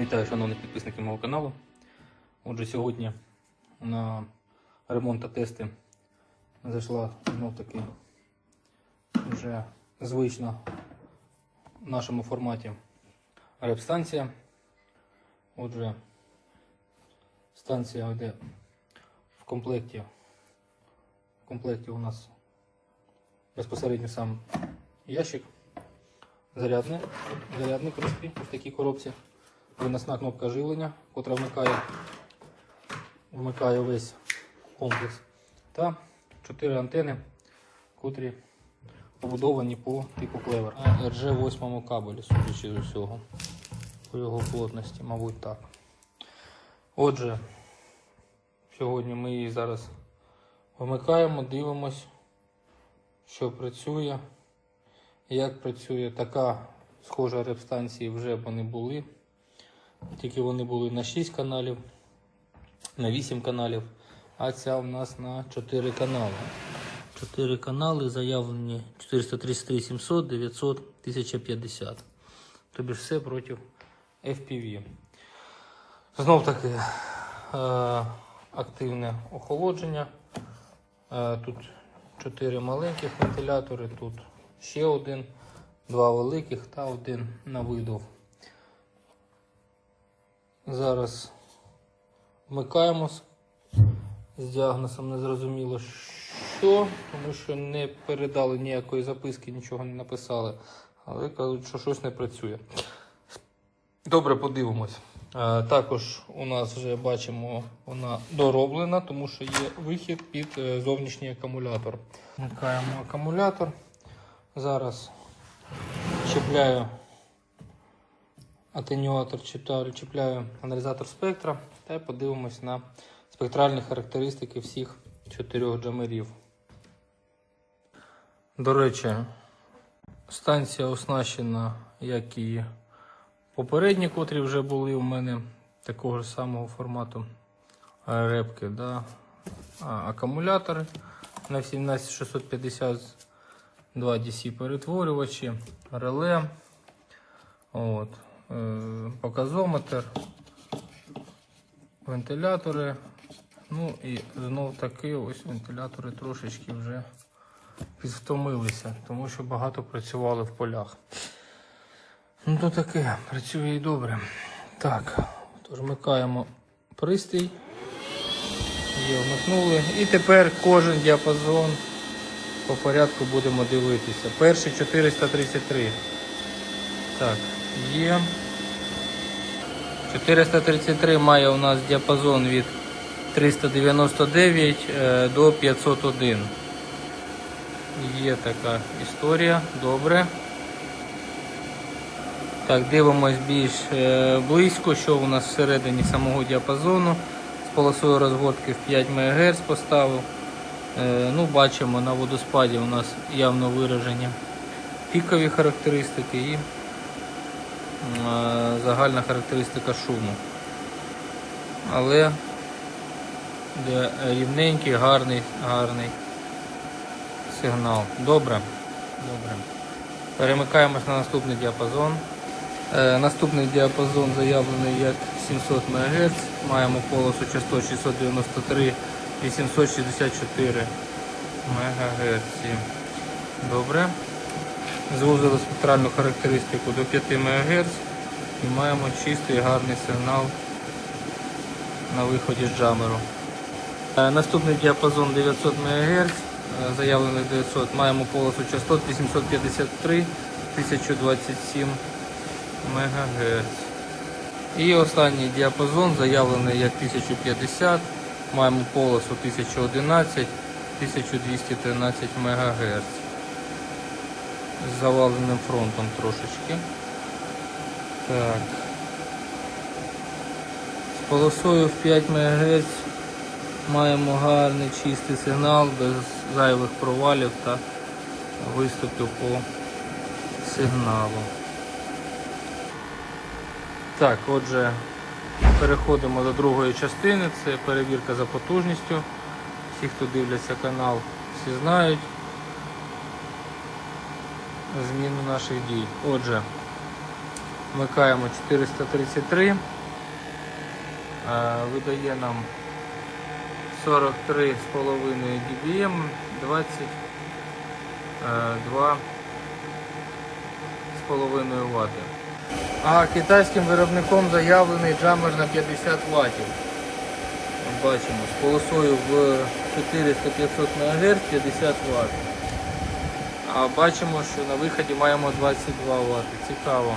Вітаю, шановних підписників мого каналу. Отже, сьогодні на ремонт та тести зайшла знов таки вже звична в нашому форматі реп-станція. Отже, станція йде в комплекті. В комплекті у нас безпосередньо сам ящик, зарядний, зарядний в такій коробці виносна кнопка живлення, котра вмикає, вмикає весь комплекс. Та 4 антени, котрі побудовані по типу клевер. На RG8 кабелі, судячи з усього. По його плотності, мабуть, так. Отже, сьогодні ми її зараз вмикаємо, дивимось, що працює. Як працює така схожа реп-станції вже вони були. Тільки вони були на 6 каналів, на 8 каналів, а ця у нас на 4 канали. 4 канали заявлені 433 700, 900, 1050. Тобі ж все проти FPV. Знов таки е, активне охолодження. Е, тут 4 маленьких вентилятори, тут ще один, два великих та один на видов. Зараз вмикаємо з, діагнозом, не зрозуміло що, тому що не передали ніякої записки, нічого не написали. Але кажуть, що щось не працює. Добре, подивимось. А, також у нас вже бачимо, вона дороблена, тому що є вихід під е, зовнішній акумулятор. Вмикаємо акумулятор. Зараз чіпляю атенюатор чіпляю, аналізатор спектра та подивимось на спектральні характеристики всіх чотирьох джамерів. До речі, станція оснащена, як і попередні, котрі вже були у мене такого ж самого формату репки. Да? А, акумулятори на 17652 DC перетворювачі, реле. От. Е, показометр, вентилятори. Ну і знов таки ось вентилятори трошечки вже підвтомилися, тому що багато працювали в полях. Ну то таке, працює і добре. Так, тож вмикаємо пристрій. Є, вмикнули. І тепер кожен діапазон по порядку будемо дивитися. Перший 433. Так, є. 433 має у нас діапазон від 399 е, до 501. Є така історія, добре. Так, дивимось більш е, близько, що у нас всередині самого діапазону. З полосою розгортки в 5 МГц поставив. Е, Ну, Бачимо на водоспаді у нас явно виражені пікові характеристики і загальна характеристика шуму. Але рівненький, гарний, гарний сигнал. Добре. Добре. Перемикаємось на наступний діапазон. Е, наступний діапазон заявлений як 700 МГц. Маємо полосу частот 693 864 МГц. Добре. Звузили спектральну характеристику до 5 МГц і маємо чистий гарний сигнал на виході з джамеру. Е, Наступний діапазон 900 МГц, заявлений 900, маємо полосу частот 853 1027 МГц. І останній діапазон заявлений як 1050, маємо полосу 1011 1213 МГц з заваленим фронтом трошечки. Так. З полосою в 5 МГц маємо гарний чистий сигнал без зайвих провалів та виступів по сигналу. Так, отже, переходимо до другої частини, це перевірка за потужністю. Всі, хто дивляться канал, всі знають зміну наших дій. Отже, Вмикаємо 433. Е, Видає нам 43,5 dBm, 22 з половиною Вт. А китайським виробником заявлений джамер на 50 Вт. Бачимо, з полосою в 400-500 МГц 50 Вт. А бачимо, що на виході маємо 22 Вт. Цікаво.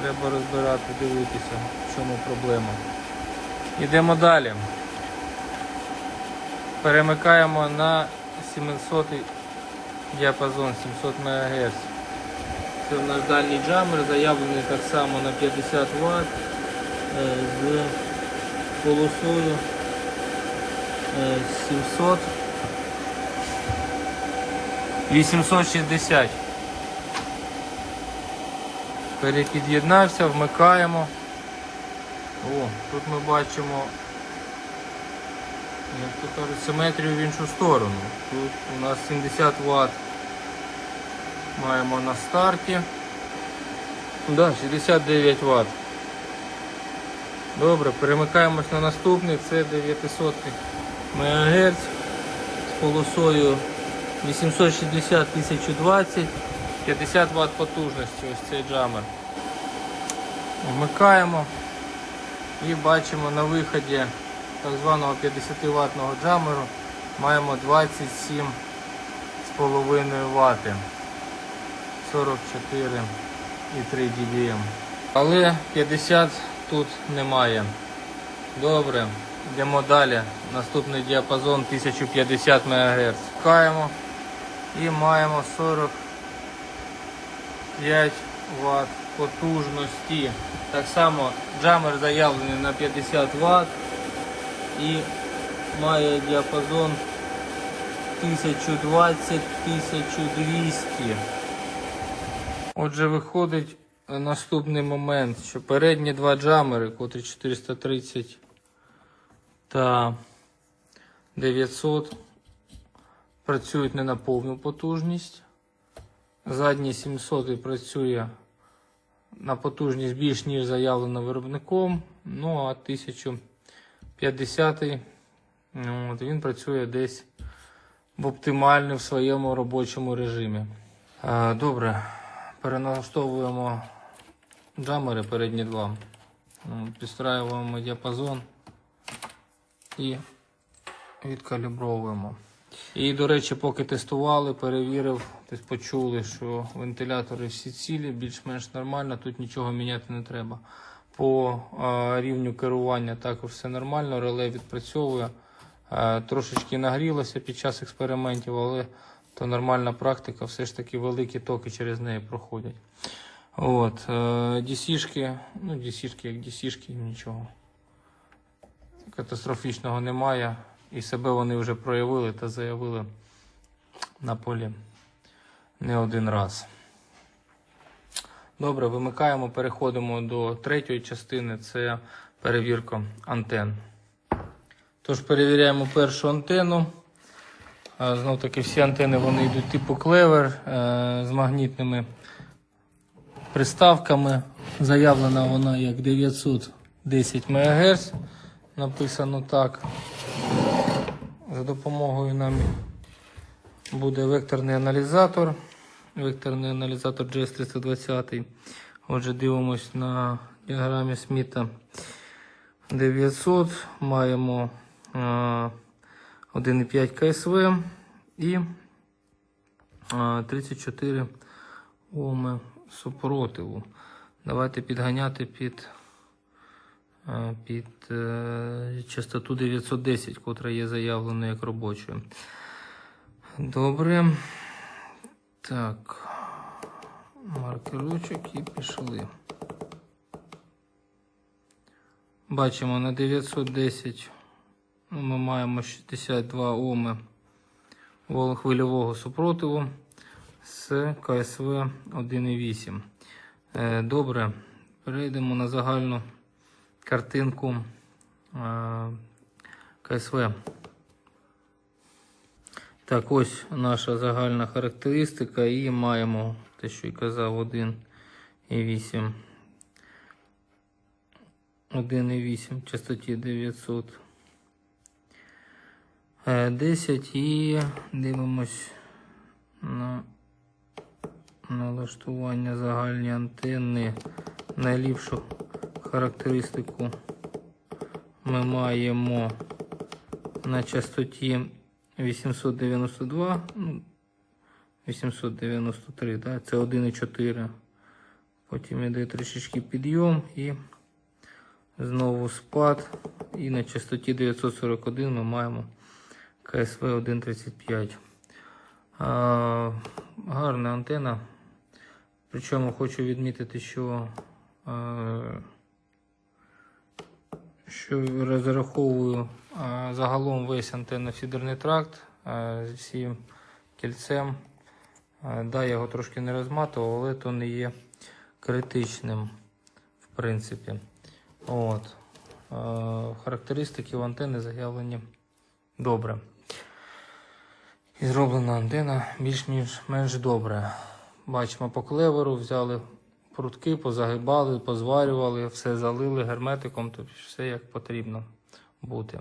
Треба розбирати, дивитися, в чому проблема. Йдемо далі. Перемикаємо на 700 діапазон 700 МГц. Це наш дальній джамер, заявлений так само на 50 Вт е, з полосою е, 700 860. Перепід'єднався, вмикаємо. О, тут ми бачимо, як то кажуть, симетрію в іншу сторону. Тут у нас 70 Вт маємо на старті. Да, 69 Вт. Добре, перемикаємось на наступний, це 900 МГц з полосою 860 1020 50 Вт потужності, ось цей джамер. Вмикаємо і бачимо на виході так званого 50 ваттного джамеру маємо 27,5 Вт. 44,3 dBm. Але 50 тут немає. Добре, йдемо далі. Наступний діапазон 1050 МГц. Вмикаємо і маємо 45 Вт потужності. Так само джамер заявлений на 50 Вт і має діапазон 1020-1200. Отже, виходить наступний момент, що передні два джамери, котрі 430 та 900, працюють не на повну потужність. Задній 700 працює на потужність більш ніж заявлено виробником. Ну а 1050 ну, от, він працює десь в оптимальному своєму робочому режимі. Добре, переналаштовуємо джамери передні два. Підстраюємо діапазон і відкалібровуємо. І, до речі, поки тестували, перевірив, почули, що вентилятори всі цілі, більш-менш нормально, тут нічого міняти не треба. По е, рівню керування також все нормально, реле відпрацьовує. Е, трошечки нагрілося під час експериментів, але то нормальна практика, все ж таки великі токи через неї проходять. От, е, DC-шки, ну, DC-шки як DC-шки, нічого катастрофічного немає. І себе вони вже проявили та заявили на полі не один раз. Добре, вимикаємо, переходимо до третьої частини це перевірка антен. Тож перевіряємо першу антенну. Знов таки всі антени вони йдуть типу клевер е, з магнітними приставками. Заявлена вона як 910 МГц. Написано так. За допомогою нам буде векторний аналізатор. Векторний аналізатор GS320. Отже, дивимось на діаграмі Сміта 900. Маємо е, 1,5 КСВ і е, 34 Оми супротиву. Давайте підганяти під під е, частоту 910, котра є заявленою як робочою. Добре. Так. Маркерочок і пішли. Бачимо на 910 ну, ми маємо 62 Оми хвильового супротиву з КСВ 1,8. Е, Добре, перейдемо на загальну картинку е, КСВ. Так, ось наша загальна характеристика і маємо те, що і казав, 1,8. 1,8 частоті 900. Е, 10 і дивимось на налаштування загальні антенни. Найліпшу характеристику ми маємо на частоті 892, ну, 893, да? це 1,4. Потім іде трішечки підйом і знову спад. І на частоті 941 ми маємо КСВ 1.35. А, гарна антена. Причому хочу відмітити, що, е, що розраховую загалом весь антенно-фідерний тракт з всім кільцем. Да, я його трошки не розматував, але то не є критичним, в принципі. От. Характеристики в антени заявлені добре. І зроблена антена більш-ніж менш добре. Бачимо по клеверу, взяли прутки, позагибали, позварювали, все залили герметиком, тобто все як потрібно бути.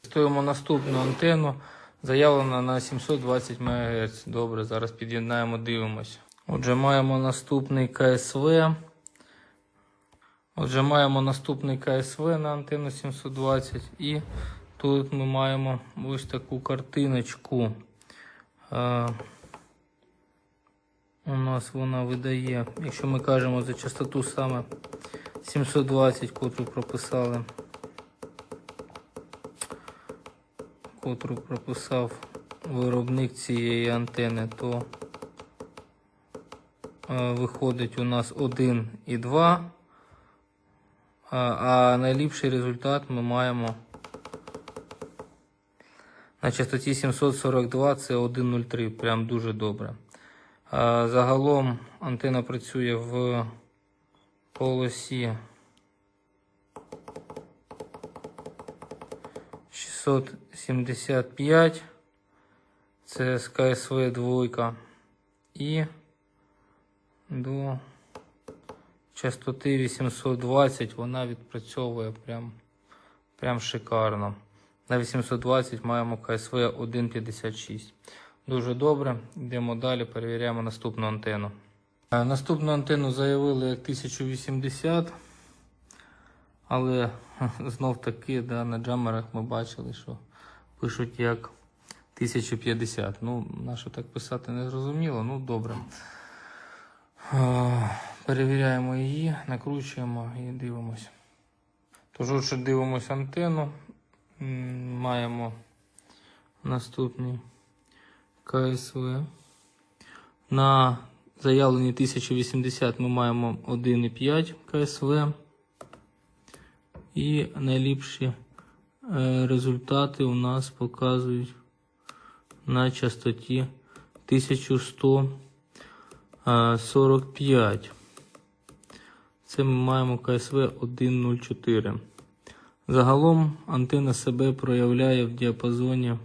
Тестуємо наступну антенну, заявлена на 720 МГц. Добре, зараз під'єднаємо, дивимось. Отже, маємо наступний КСВ. Отже, маємо наступний КСВ на антенну 720 і тут ми маємо ось таку картиночку. У нас вона видає, якщо ми кажемо за частоту саме 720, котру прописали, котру прописав виробник цієї антени, то е, виходить у нас 1 і 2. А, а найліпший результат ми маємо на частоті 742 це 1.03, прям дуже добре. Загалом антена працює в полосі 675, це з КСВ двойка і до частоти 820 вона відпрацьовує прям, прям шикарно. На 820 маємо КСВ 1.56. Дуже добре. Йдемо далі, перевіряємо наступну антенну. Е, Наступну антенну заявили як 1080, але знов таки да, на джамерах ми бачили, що пишуть як 1050. Ну, на що так писати не зрозуміло, ну добре. Е, Перевіряємо її, накручуємо і дивимося. Тож, отже, дивимося антенну. Маємо наступний КСВ. На заявленні 1080 ми маємо 1,5 КСВ. І найліпші е, результати у нас показують на частоті 1145. Це ми маємо КСВ 1.04. Загалом антенна себе проявляє в діапазоні.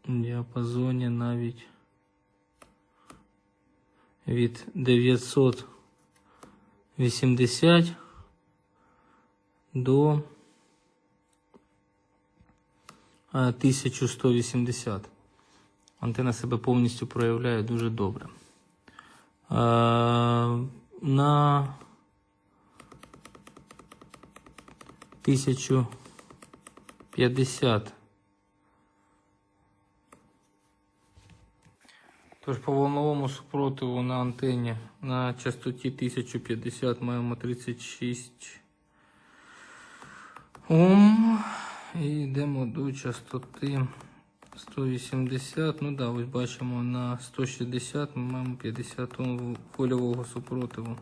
В діапазоні навіть від 980 до е, 1180. Антенна себе повністю проявляє дуже добре. Е, На 1050. Тож по волновому супротиву на антенні на частоті 1050 маємо 36 Ом. І йдемо до частоти 180. Ну да, ось бачимо на 160 ми маємо 50 Ом хвильового супротиву.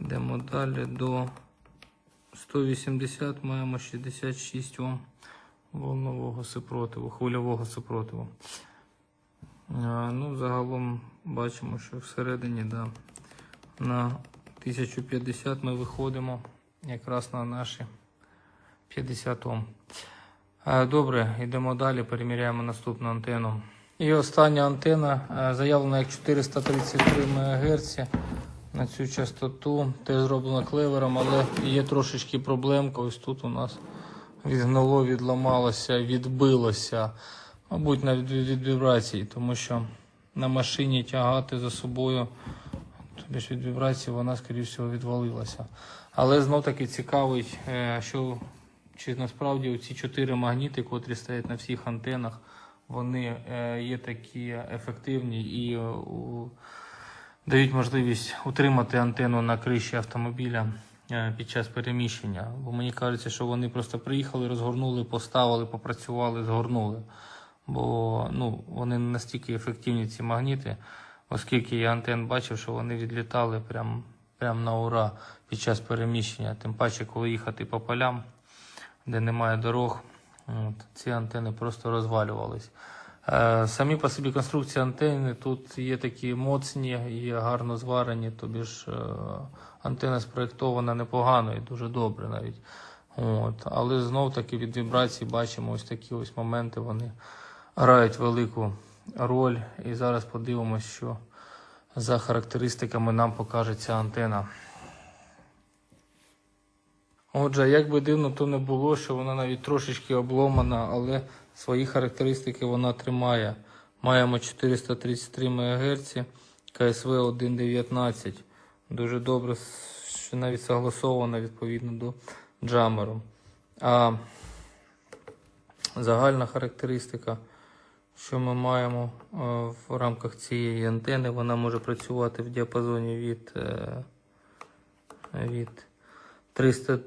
Йдемо далі до 180 маємо 66 Ом волнового супротиву, хвильового супротиву. Ну, загалом бачимо, що всередині да, на 1050 ми виходимо якраз на наші 50 Ом. Добре, йдемо далі, переміряємо наступну антенну. І остання антена е, заявлена як 433 МГц. На цю частоту теж зроблена клевером, але є трошечки проблемка. Ось тут у нас відгнало, відламалося, відбилося. Мабуть, навіть від, вібрацій, тому що на машині тягати за собою, тобі ж від вібрацій вона, скоріш всього, відвалилася. Але знов таки цікавий, е, що чи насправді ці чотири магніти, котрі стоять на всіх антенах, вони е, є такі ефективні і е, дають можливість утримати антенну на криші автомобіля під час переміщення. Бо мені кажеться, що вони просто приїхали, розгорнули, поставили, попрацювали, згорнули. Бо ну, вони не настільки ефективні, ці магніти, оскільки я антен бачив, що вони відлітали прям, прям на ура під час переміщення. Тим паче, коли їхати по полям, де немає дорог, от, ці антени просто розвалювались. Е, Самі по собі конструкції антени тут є такі моцні і гарно зварені, тобі ж е, антена спроєктована непогано і дуже добре навіть. От. Але знов таки від вібрацій бачимо ось такі ось моменти, вони грають велику роль. І зараз подивимось, що за характеристиками нам покаже ця антена. Отже, як би дивно то не було, що вона навіть трошечки обломана, але свої характеристики вона тримає. Маємо 433 МГц, КСВ 1.19. Дуже добре, що навіть согласовано відповідно до джамеру. А загальна характеристика, що ми маємо е, в рамках цієї антени, вона може працювати в діапазоні від, е, від 300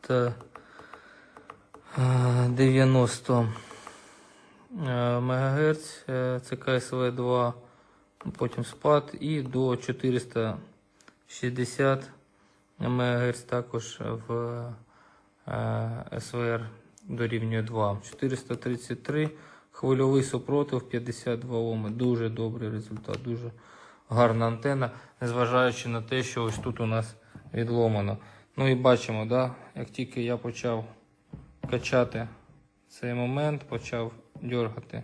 та, е, 90 МГц, це КСВ 2, потім спад, і до 460 МГц також в СВР дорівнює 2. 433 хвильовий супротив 52 Оми. Дуже добрий результат, дуже гарна антена, незважаючи на те, що ось тут у нас відломано. Ну і бачимо, да, як тільки я почав качати цей момент, почав дергати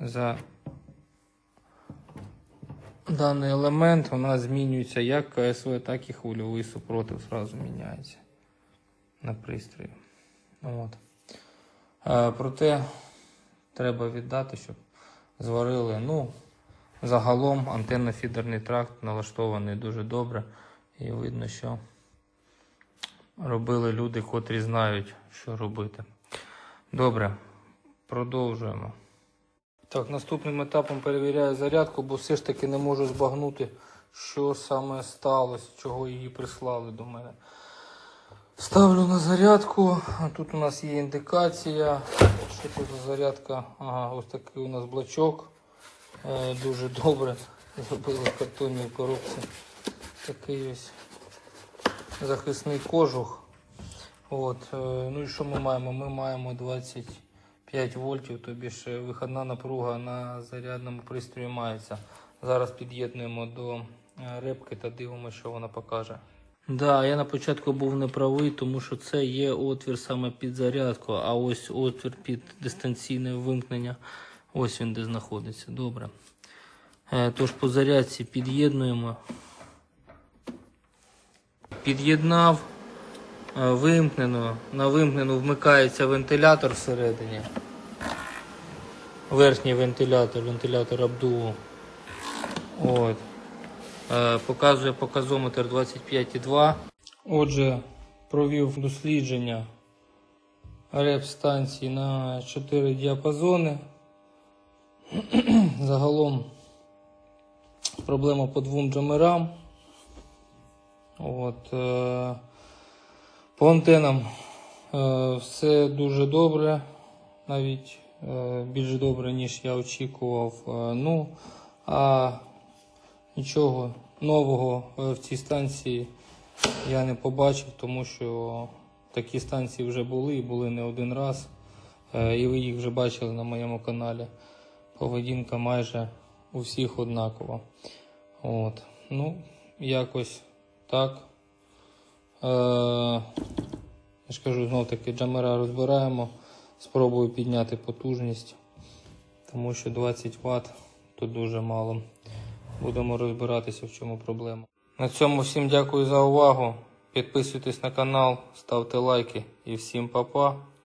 за даний елемент, у нас змінюється як КСВ, так і хвильовий супротив зразу міняється на пристрої. От. Е, проте треба віддати, щоб зварили. Ну, загалом антенно-фідерний тракт налаштований дуже добре. І видно, що робили люди, котрі знають, що робити. Добре, продовжуємо. Так, наступним етапом перевіряю зарядку, бо все ж таки не можу збагнути, що саме сталося, чого її прислали до мене. Ставлю на зарядку. Тут у нас є індикація. Що це за зарядка? Ага, ось такий у нас блочок. Е, дуже добре. Зробили в коробці. Такий ось захисний кожух. От, е, ну і що ми маємо? Ми маємо 25 вольтів, тобі ж вихідна напруга на зарядному пристрої мається. Зараз під'єднуємо до е, репки та дивимося, що вона покаже. Да, я на початку був неправий, тому що це є отвір саме під зарядку, а ось отвір під дистанційне вимкнення. Ось він де знаходиться. Добре. Е, Тож по зарядці під'єднуємо. Під'єднав, е, вимкнено. На вимкнену вмикається вентилятор всередині. Верхній вентилятор, вентилятор обдуву. От. Е, Показує показометр 25,2. Отже, провів дослідження реп станції на 4 діапазони. Загалом проблема по двом джамерам. От, е, по антенам е, все дуже добре, навіть е, більш добре, ніж я очікував. Е, ну, а нічого нового е, в цій станції я не побачив, тому що такі станції вже були і були не один раз. Е, І ви їх вже бачили на моєму каналі. Поведінка майже у всіх однакова. От. Ну, якось так. Е, я ж кажу, знов таки джамера розбираємо. Спробую підняти потужність тому що 20 Вт тут дуже мало. Будемо розбиратися, в чому проблема. На цьому всім дякую за увагу. Підписуйтесь на канал, ставте лайки і всім па-па.